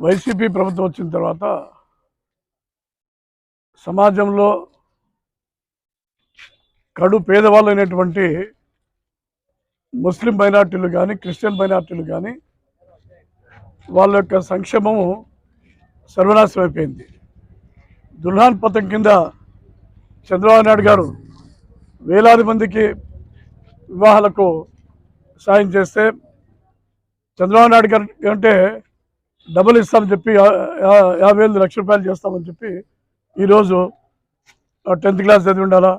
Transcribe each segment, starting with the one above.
YCP ప్రభుత్వం వచ్చిన తర్వాత సమాజంలో కడు పేదవాళ్ళు అయినటువంటి ముస్లిం మైనార్టీలు కానీ క్రిస్టియన్ మైనార్టీలు కానీ వాళ్ళ యొక్క సంక్షేమము సర్వనాశనం అయిపోయింది. దుల్హాన్ పథకం కింద చంద్రబాబు నాయుడు గారు వేలాది మందికి వివాహాలకు సాయం చేస్తే చంద్రబాబు నాయుడు గారు అంటే డబుల్ ఇస్తామని చెప్పి యాభై వేలు లక్ష రూపాయలు చేస్తామని చెప్పి ఈరోజు టెన్త్ క్లాస్ చదివి ఉండాలా?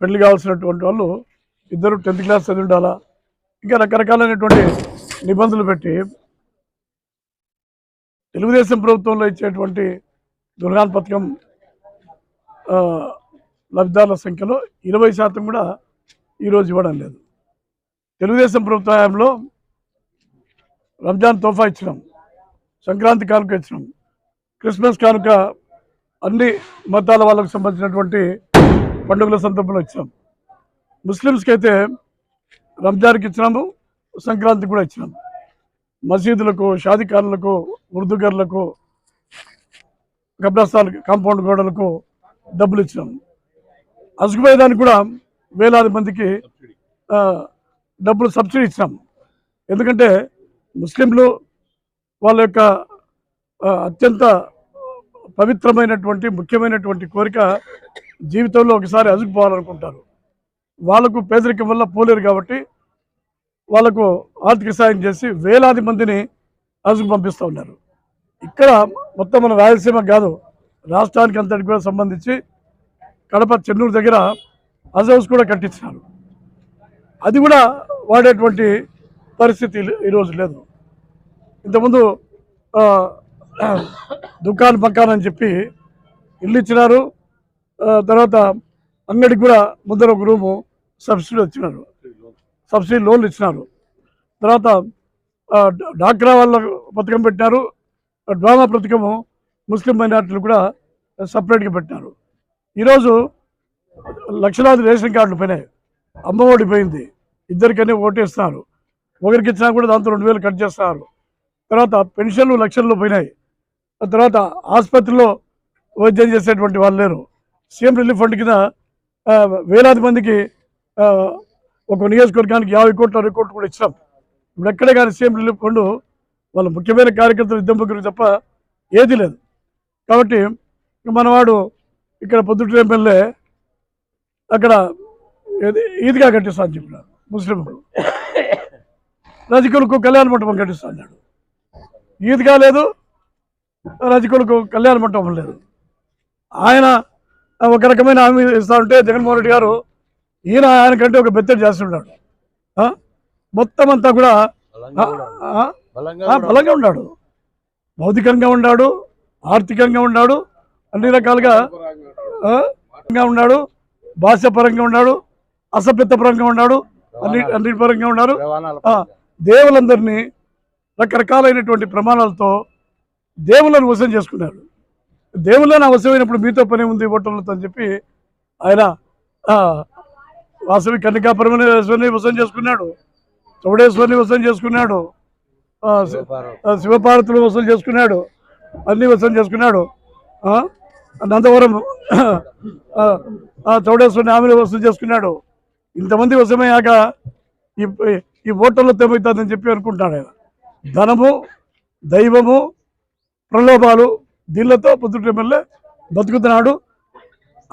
పెళ్ళి కావాల్సినటువంటి వాళ్ళు ఇద్దరు టెన్త్ క్లాస్ చదివి ఉండాలా? ఇంకా రకరకాలైనటువంటి నిబంధనలు పెట్టి తెలుగుదేశం ప్రభుత్వంలో ఇచ్చేటువంటి దుర్గాన్ పథకం లబ్ధిదారుల సంఖ్యలో ఇరవై శాతం కూడా ఈరోజు ఇవ్వడం లేదు. తెలుగుదేశం ప్రభుత్వ హయాంలో రంజాన్ తోఫా ఇచ్చినాం. సంక్రాంతి కానుక ఇచ్చినాం. క్రిస్మస్ కానుక అన్ని మతాల వాళ్ళకు సంబంధించినటువంటి పండుగల సందర్భంలో ఇచ్చినాం. ముస్లిమ్స్కి అయితే రంజాన్కి ఇచ్చినాము సంక్రాంతి కూడా ఇచ్చినాం. మసీదులకు షాదిఖాన్లకు ఉర్దుగర్లకు కబ్రస్థాన్ కాంపౌండ్ గోడలకు డబ్బులు ఇచ్చినాం. అసుకుపోయేదానికి కూడా వేలాది మందికి డబ్బులు సబ్సిడీ ఇచ్చినాం. ఎందుకంటే ముస్లింలు వాళ్ళ యొక్క అత్యంత పవిత్రమైనటువంటి ముఖ్యమైనటువంటి కోరిక జీవితంలో ఒకసారి అదుకుపోవాలనుకుంటారు వాళ్ళకు పేదరికం వల్ల పోలేరు కాబట్టి వాళ్ళకు ఆర్థిక సాయం చేసి వేలాది మందిని అదుకు పంపిస్తూ ఉన్నారు. ఇక్కడ మొత్తం మన రాయలసీమ కాదు రాష్ట్రానికి అంతటి కూడా సంబంధించి కడప చెన్నూరు దగ్గర హజ్ హౌస్ కూడా కట్టించినారు. అది కూడా వాడేటువంటి పరిస్థితి ఈరోజు లేదు. ఇంతకుముందు దుకాణం పక్కాన్ అని చెప్పి ఇల్లు ఇచ్చినారు. తర్వాత అంగడికి కూడా ముందర ఒక రూము సబ్సిడీ వచ్చినారు. సబ్సిడీ లోన్లు ఇచ్చినారు. తర్వాత డాక్రా వాళ్ళ పథకం పెట్టినారు. డ్రామా పథకము ముస్లిం మైనార్టీలు కూడా సపరేట్గా పెట్టినారు. ఈరోజు లక్షలాది రేషన్ కార్డులు పోయినాయి. అమ్మ ఒడి పోయింది ఇద్దరికనే ఓటేస్తున్నారు. ఒకరికి ఇచ్చినా కూడా దాంతో రెండు వేలు కట్ చేస్తున్నారు తర్వాత పెన్షన్లు లక్షల్లో పోయినాయి. ఆ తర్వాత ఆసుపత్రిలో వైద్యం చేసేటువంటి వాళ్ళు లేరు. సీఎం రిలీఫ్ ఫండ్ కింద వేలాది మందికి ఒక నియోజకవర్గానికి యాభై కోట్ల అరవై కోట్లు కూడా ఇచ్చాం ఇప్పుడు ఎక్కడే కానీ సీఎం రిలీఫ్ ఫండ్ వాళ్ళ ముఖ్యమైన కార్యకర్తలు ఇద్దరు ముగ్గురు తప్ప ఏది లేదు. కాబట్టి మనవాడు ఇక్కడ పొద్దుట ఎమ్మెల్యే అక్కడ ఈద్గా కట్టిస్తా అని చెప్పినారు ముస్లింలు. రజకులకు కళ్యాణ మంటపం కట్టిస్తా అన్నాడు. ఈద్గా లేదు రజకులకు కళ్యాణ మంటపం లేదు. ఆయన ఒక రకమైన హామీ ఇస్తా ఉంటే జగన్మోహన్ రెడ్డి గారు ఈయన ఆయన కంటే ఒక బెత్తడి చేస్తున్నాడు? మొత్తం అంతా కూడా బలంగా ఉన్నాడు. భౌతికంగా ఉన్నాడు ఆర్థికంగా ఉన్నాడు అన్ని రకాలుగా ఉన్నాడు భాష పరంగా ఉన్నాడు అసభ్యత పరంగా ఉన్నాడు. అన్ని అన్నిటి పరంగా. ఉన్నారు దేవులందరినీ రకరకాలైనటువంటి ప్రమాణాలతో దేవులను వశం చేసుకున్నారు దేవుళ్ళని అవసరమైనప్పుడు మీతో పని ఉంది ఓటర్లతో అని చెప్పి ఆయన వాసవి కన్నికాపరమేశ్వరిని వశం చేసుకున్నాడు. చౌడేశ్వరిని వశం చేసుకున్నాడు. శివపార్వతులు వసూలు చేసుకున్నాడు. అన్ని వసూలు చేసుకున్నాడు. నందవరం చౌడేశ్వరిని ఆమెను వసూలు చేసుకున్నాడు. ఇంతమంది వశమయ్యాక ఈ ఈ ఓటర్లు చెప్పి అనుకుంటాడు ఆయన. ధనము దైవము ప్రలోభాలు దీళ్ళతో పొద్దుట ఎమ్మెల్యే బతుకుతున్నాడు.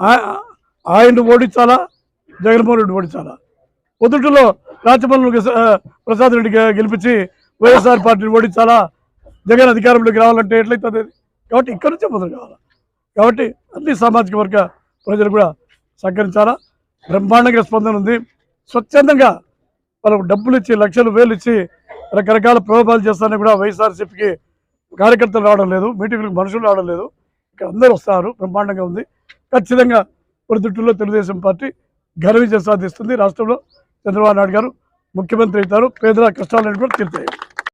ఆ- ఆయన్ని ఓడించాలా? జగన్మోహన్ రెడ్డి ఓడించాలా? పొద్దుటలో రాచమల్లు ప్రసాద్ రెడ్డి గెలిపించి వైఎస్ఆర్ పార్టీని ఓడించాలా? జగన్ అధికారంలోకి రావాలంటే ఎట్లయితుంది? కాబట్టి ఇక్కడి నుంచే మొదలు కావాలి? కాబట్టి అన్ని సామాజిక వర్గ ప్రజలు కూడా సహకరించాలా? బ్రహ్మాండంగా స్పందన ఉంది. స్వచ్ఛందంగా వాళ్ళకు డబ్బులు ఇచ్చి లక్షలు వేలు ఇచ్చి రకరకాల ప్రలోభాలు చేస్తారని కూడా వైఎస్ఆర్సీపీకి కార్యకర్తలు రావడం లేదు మీటింగ్లకు మనుషులు రావడం లేదు. ఇక్కడ అందరూ వస్తారు బ్రహ్మాండంగా ఉంది. ఖచ్చితంగా పొరుదుట్టులో తెలుగుదేశం పార్టీ ఘన విజయం సాధిస్తుంది. రాష్ట్రంలో చంద్రబాబు నాయుడు గారు ముఖ్యమంత్రి అవుతారు. పేదల కష్టాలను కూడా తీర్తాయి.